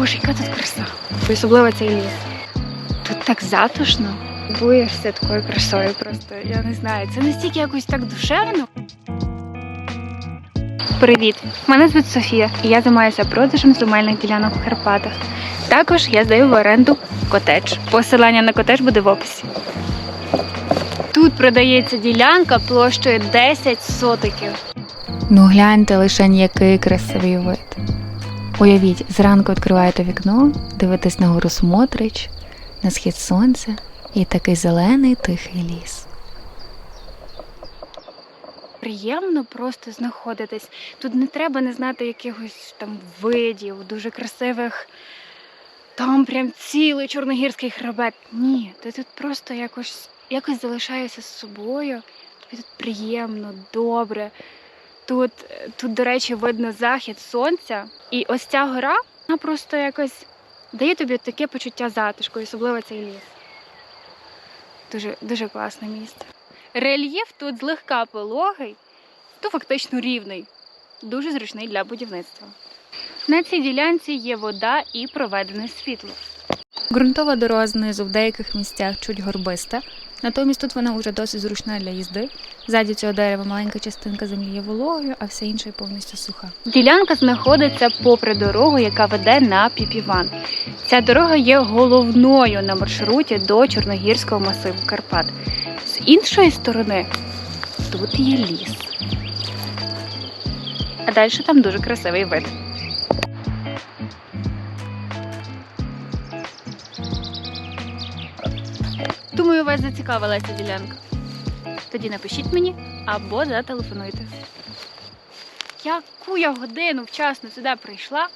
Боже, яка тут краса. Особливо цей ліс. Тут так затишно. Боїшся такою красою. Просто я не знаю. Це настільки якось так душевно. Привіт! Мене звуть Софія, і я займаюся продажем земельних ділянок в Карпатах. Також я здаю в оренду котедж. Посилання на котедж буде в описі. Тут продається ділянка площею 10 сотиків. Ну гляньте лише який красивий вид. Уявіть, зранку відкриваєте вікно, дивитесь на гору Смотрич, на схід сонця і такий зелений тихий ліс. Приємно просто знаходитись. Тут не треба не знати якихось там видів, дуже красивих. Там прям цілий чорногірський хребет. Ні, ти тут просто якось, якось залишаєшся з собою. Тобі тут приємно, добре. Тут, тут, до речі, видно захід сонця. І ось ця гора, вона просто якось дає тобі таке почуття затишку, особливо цей ліс. Дуже, дуже класне місце. Рельєф тут злегка пологий, то фактично рівний, дуже зручний для будівництва. На цій ділянці є вода і проведене світло. Ґрунтова дорога знизу в деяких місцях чуть горбиста, натомість тут вона уже досить зручна для їзди. Ззаді цього дерева маленька частинка землі є вологою, а все інше повністю суха. Ділянка знаходиться попри дорогу, яка веде на Піпіван. Ця дорога є головною на маршруті до Чорногірського масиву Карпат. З іншої сторони тут є ліс. А далі там дуже красивий вид. Думаю, вас зацікавила ця ділянка. Тоді напишіть мені або зателефонуйте. Яку я годину вчасно сюди прийшла,